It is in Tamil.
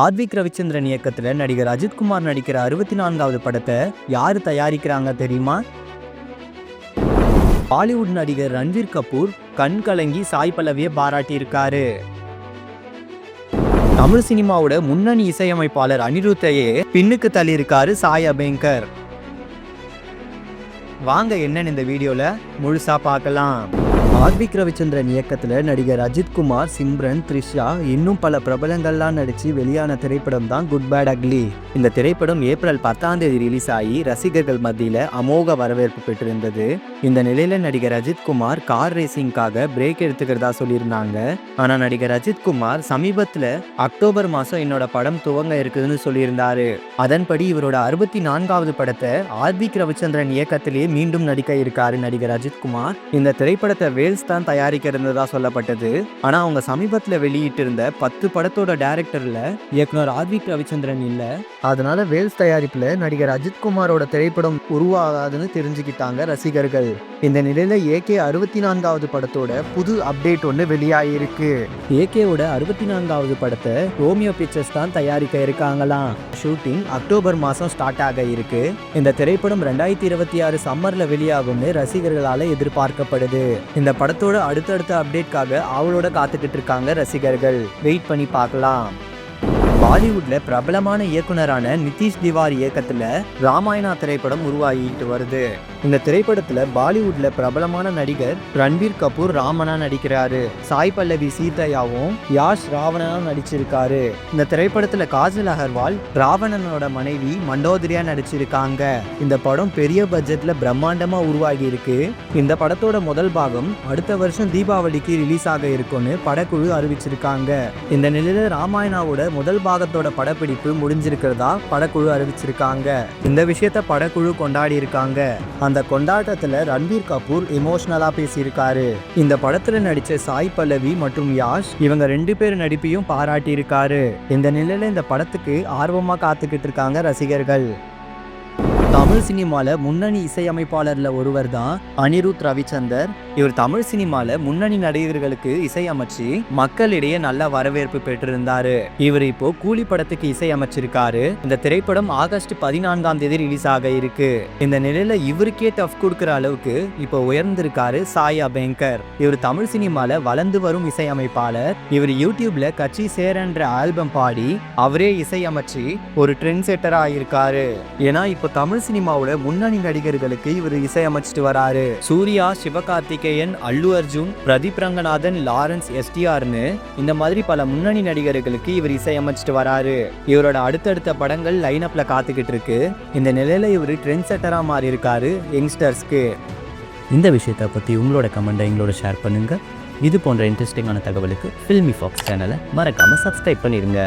ஆத்விக் ரவிச்சந்திரன் இயக்கத்தில் நடிகர் அஜித்குமார் நடிக்கிற அறுபத்தி நான்காவது படத்தை யார் தயாரிக்கிறாங்க தெரியுமா? பாலிவுட் நடிகர் ரன்வீர் கபூர் கண் கலங்கி சாய் பல்லவியை பாராட்டியிருக்காரு. தமிழ் சினிமாவோட முன்னணி இசையமைப்பாளர் அனிருத்தையே பின்னுக்கு தள்ளியிருக்காரு சாய் அபேங்கர். வாங்க என்னன்னு இந்த வீடியோவில் முழுசாக பார்க்கலாம். ஆர்விக் ரவிச்சந்திரன் இயக்கத்தில் நடிகர் அஜித் குமார் சிம்ரன் த்ரிஷா இன்னும் பல பிரபலங்கள்லாம் நடித்து வெளியான திரைப்படம் தான் குட் பேட் அக்லி இந்த திரைப்படம் ஏப்ரல் பத்தாம் தேதி ரிலீஸ் ஆகி ரசிகர்கள் மத்தியில் அமோக வரவேற்பு பெற்றிருந்தது. இந்த நிலையில் நடிகர் அஜித் குமார் கார் ரேசிங்காக பிரேக் எடுத்துக்கிறதா சொல்லியிருந்தாங்க. ஆனால் நடிகர் அஜித் குமார் அக்டோபர் மாதம் என்னோட படம் துவங்க இருக்குதுன்னு சொல்லியிருந்தாரு. அதன்படி இவரோட அறுபத்தி நான்காவது படத்தை ஆர்விக் ரவிச்சந்திரன் இயக்கத்திலேயே மீண்டும் நடிக்க இருக்காரு நடிகர் அஜித் குமார். இந்த திரைப்படத்தை வேல்ஸ் தான் தயாரிக்க இருந்ததா சொல்லப்பட்டது. ஆனா அவங்க சமீபத்துல வெளியிட்டிருந்த பத்து படத்தோட டைரக்டர்ல இயக்குனர் ஆத்விக் ரவிச்சந்திரன் இல்ல. அதனால வேல்ஸ் தயாரிப்புல நடிகர் அஜித் குமாரோட திரைப்படம் உருவாகாதுன்னு தெரிஞ்சுக்கிட்டாங்க ரசிகர்கள். இந்த நிலையில ஏகே அறுபத்தி நான்காவது படத்தோட புது அப்டேட் ஒன்று வெளியாகிருக்கு ஏகேவோட அறுபத்தி நான்காவது படத்தை ரோமியோ பிக்சர்ஸ் தான் தயாரிக்க இருக்காங்களாம். ஷூட்டிங் அக்டோபர் மாதம் ஸ்டார்ட் ஆக இருக்கு. இந்த திரைப்படம் ரெண்டாயிரத்தி இருபத்தி ஆறு சம்மர்ல வெளியாகும்னு ரசிகர்களால எதிர்பார்க்கப்படுது. இந்த படத்தோட அடுத்தடுத்த அப்டேட்காக அவளோட காத்துக்கிட்டு இருக்காங்க ரசிகர்கள். வெயிட் பண்ணி பார்க்கலாம். பாலிவுட்ல பிரபலமான இயக்குனரான நிதிஷ் திவாரி இயக்கத்துல ராமாயணா திரைப்படம் உருவாகிட்டு வருது. இந்த திரைப்படத்தில் பாலிவுட்டில் பிரபலமான நடிகர் ரன்பீர் கபூர் ராமனா நடிக்கிறாரு. சாய் பல்லவி சீதையாவும் யாஷ் ராவணனா நடிச்சிருக்காரு. இந்த திரைப்படத்தில் காஜல் அகர்வால் ராவணனோட மனைவி மண்டோதரியா நடிச்சிருக்காங்க. இந்த படம் பெரிய பட்ஜெட்ல பிரம்மாண்டமாக உருவாகி இருக்கு. இந்த படத்தோட முதல் பாகம் அடுத்த வருஷம் தீபாவளிக்கு ரிலீஸ் ஆக இருக்கும்னு படக்குழு அறிவிச்சிருக்காங்க. இந்த நிலையில ராமாயணாவோட முதல் பாகத்தோட படப்பிடிப்பு முடிஞ்சிருக்கிறதா படக்குழு அறிவிச்சிருக்காங்க. இந்த விஷயத்த படக்குழு கொண்டாடி இருக்காங்க. அந்த கொண்டாட்டத்துல ரன்வீர் கபூர் இமோஷனலா பேசியிருக்காரு. இந்த படத்துல நடிச்ச சாய் பல்லவி மற்றும் யாஷ் இவங்க ரெண்டு பேர் நடிப்பையும் பாராட்டி இருக்காரு இந்த நிலையில இந்த படத்துக்கு ஆர்வமா காத்துக்கிட்டு இருக்காங்க ரசிகர்கள். தமிழ் சினிமால முன்னணி இசையமைப்பாளர்ல ஒருவர் தான் அனிருத் ரவிச்சந்தர். இவர் தமிழ் சினிமால முன்னணி நடிகர்களுக்கு இசையமைச்சு மக்களிடையே நல்ல வரவேற்பு பெற்றிருந்தாரு. இவர் இப்போ கூலி படத்துக்கு இசையமைச்சிருக்காரு இந்த திரைப்படம் ஆகஸ்ட் பதினான்காம் தேதி ரிலீஸ் ஆக இருக்கு. இந்த நிலையில இவருக்கே டஃப் கொடுக்குற அளவுக்கு இப்போ உயர்ந்திருக்காரு சாயா பேங்கர். இவர் தமிழ் சினிமால வளர்ந்து வரும் இசையமைப்பாளர். இவர் யூடியூப்ல கட்சி சேரன்ற ஆல்பம் பாடி அவரே இசையமைச்சு ஒரு ட்ரெண்ட் செட்டரா இருக்காரு ஏன்னா இப்போ தமிழ் சினிமா சினிமாவோட முன்னணி நடிகர்களுக்கு இவர் இசையமைச்சிட்டு வராரு. சூர்யா சிவகார்த்திகேயன் அல்லு அர்ஜுன் பிரதீப் ரங்கநாதன் லாரன்ஸ் எஸ்டிஆர்னு இந்த மாதிரி பல முன்னணி நடிகர்களுக்கு இவர் இசையமைச்சிட்டு வராரு. இவரோட அடுத்தடுத்த படங்கள் லைனப்ல காத்துக்கிட்டு இருக்கு. இந்த நிலையில இவர் ட்ரெண்ட் செட்டரா மாறி இருக்காரு யங்ஸ்டர்ஸ்க்கு இந்த விஷயத்தை பற்றி உங்களோட கமெண்டை எங்களோட ஷேர் பண்ணுங்க. இது போன்ற இன்ட்ரெஸ்டிங்கான தகவலுக்கு ஃபில்மி ஃபாக்ஸ் சேனலை மறக்காமல் சப்ஸ்கிரைப் பண்ணிடுங்க